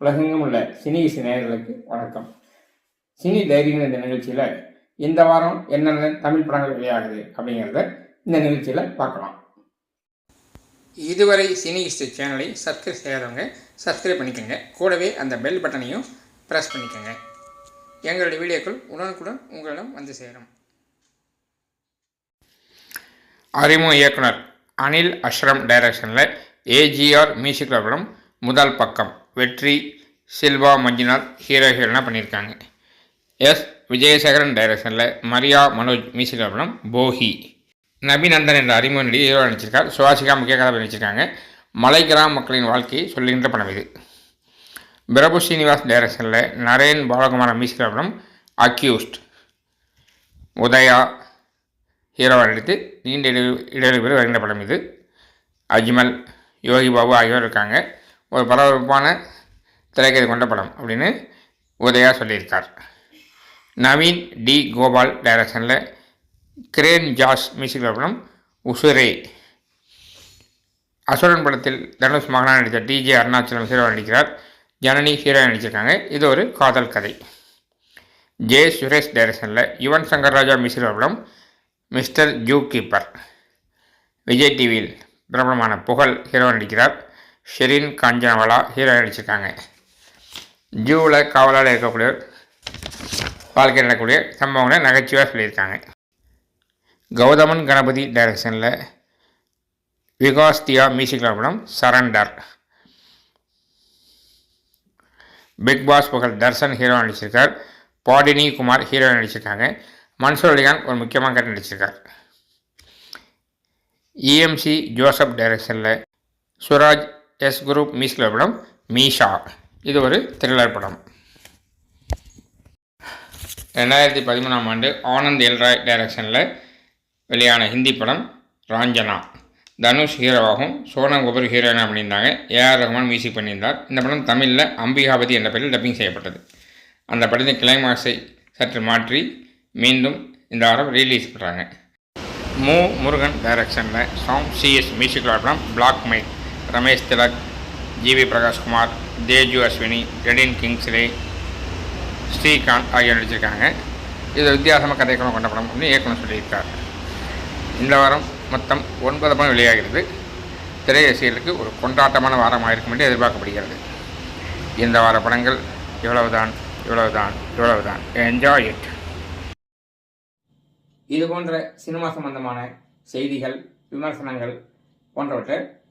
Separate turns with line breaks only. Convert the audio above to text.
உலகெங்கும் உள்ள சினி இசை நேயர்களுக்கு வணக்கம். சினி தைரியம் இந்த நிகழ்ச்சியில் இந்த வாரம் என்னென்ன தமிழ் படங்கள் வெளியாகுது அப்படிங்கிறத இந்த நிகழ்ச்சியில் பார்க்கலாம். இதுவரை சினி இஸ்ட் சேனலை சப்ஸ்கிரைப் செய்யாதவங்க சப்ஸ்கிரைப் பண்ணிக்கோங்க. கூடவே அந்த பெல் பட்டனையும் ப்ரெஸ் பண்ணிக்கோங்க. எங்களுடைய வீடியோக்கள் உடனுக்குடன் உங்களிடம் வந்து சேரும். அறிமுக இயக்குனர் அனில் அஷ்ரம் டைரக்ஷனில் ஏஜிஆர் மியூசிக் படம் முதல் பக்கம். வெற்றி சில்வா மஞ்சுநாத் ஹீரோஹீரோனாக பண்ணியிருக்காங்க. எஸ். விஜயசேகரன் டைரக்ஷனில் மரியா மனோஜ் மியூசிக் படம் போஹி நபிநந்தன் என்ற அறிமுக நடிகை ஹீரோ நடிச்சிருக்கார். சுவாசிகா முக்கிய கதை நடிச்சிருக்காங்க. மலை கிராம மக்களின் வாழ்க்கையை சொல்லுகின்ற படம் இது. பிரபு ஸ்ரீனிவாஸ் டைரக்ஷனில் நரேன் பாலகுமார மியூசிக் படம் அக்யூஸ்ட். உதயா ஹீரோவாக நடித்து நீண்ட இடைவெளி இடைவெளி பெற்று வருகின்ற படம் இது. அஜ்மல் யோகி பாபு ஆகியோர் இருக்காங்க. ஒரு பரபரப்பான திரைக்கதை கொண்ட படம் அப்படின்னு உதயா சொல்லியிருக்கார். நவீன் டி. கோபால் டைரக்ஷனில் கிரேன் ஜாஸ் மியூசிக் படம் உசுரே. அசுரன் படத்தில் தனுஷ் மகனாக நடித்த டிஜே அருணாச்சலம் ஹீரோ நடிக்கிறார். ஜனனி ஹீரோ நடிச்சிருக்காங்க. இது ஒரு காதல் கதை. ஜே. சுரேஷ் டைரக்ஷனில் யுவன் சங்கர் ராஜா மியூசிக் படம் மிஸ்டர் ஜூ கீப்பர். விஜய் டிவியில் பிரபலமான புகழ் ஹீரோ நடிக்கிறார். ஷெரீன் காஞ்சனவாலா ஹீரோ நடிச்சிருக்காங்க. ஜூவில் காவலால் இருக்கக்கூடிய வாழ்க்கை நடக்கக்கூடிய சம்பவங்களை நகைச்சுவாக சொல்லியிருக்காங்க. கௌதமன் கணபதி டைரக்ஷனில் விகாஸ் தியா மியூசிக் படம் சரண்டர். பிக் பாஸ் புகழ் தர்சன் ஹீரோ நடிச்சிருக்கார். பாடினி குமார் ஹீரோ நடிச்சிருக்காங்க. மன்சூர் அலிகான் ஒரு முக்கியமாக கட்டு நடிச்சிருக்கார். இஎம்சி ஜோசப் டைரக்ஷனில் சுராஜ் எஸ் குரூப் மியூசிக் படம் மீஷா இது ஒரு த்ரில்லர் படம். ரெண்டாயிரத்தி பதிமூணாம் ஆண்டு ஆனந்த் எல்ராய் டைரக்ஷனில் வெளியான ஹிந்தி படம் ராஞ்சனா. தனுஷ் ஹீரோவாகவும் சோனம் கபூர் ஹீரோயினாக பண்ணியிருந்தாங்க ஏஆர் ரஹ்மான் மியூசிக் பண்ணியிருந்தார். இந்த படம் தமிழில் அம்பிகாபதி என்ற பெயரில் டப்பிங் செய்யப்பட்டது. அந்த படத்தின் கிளைமாக்ஸை சற்று மாற்றி மீண்டும் இந்த வாரம் ரிலீஸ் பண்ணுறாங்க மு முருகன் டைரக்ஷனில் சாம் சிஎஸ் மியூசிக் படம் blackmail Ramesh Thilak GV Prakashkumar Teju Ashwini Redin Kingsley Srikanth ஆகியோர் நடிச்சிருக்காங்க. இது வித்தியாசமாக கதைக்களம் கொண்ட படம் அப்படின்னு இயக்குனர் சொல்லியிருக்கார். இந்த வாரம் மொத்தம் ஒன்பது படம் வெளியாகிறது. திரையரசியலுக்கு ஒரு கொண்டாட்டமான வாரமாக இருக்கும் என்று எதிர்பார்க்கப்படுகிறது. இந்த வார படங்கள் இவ்வளவுதான் இவ்வளவுதான் இவ்வளவுதான். என்ஜாய் இட் இது போன்ற சினிமா சம்பந்தமான செய்திகள் விமர்சனங்கள் போன்றவற்றை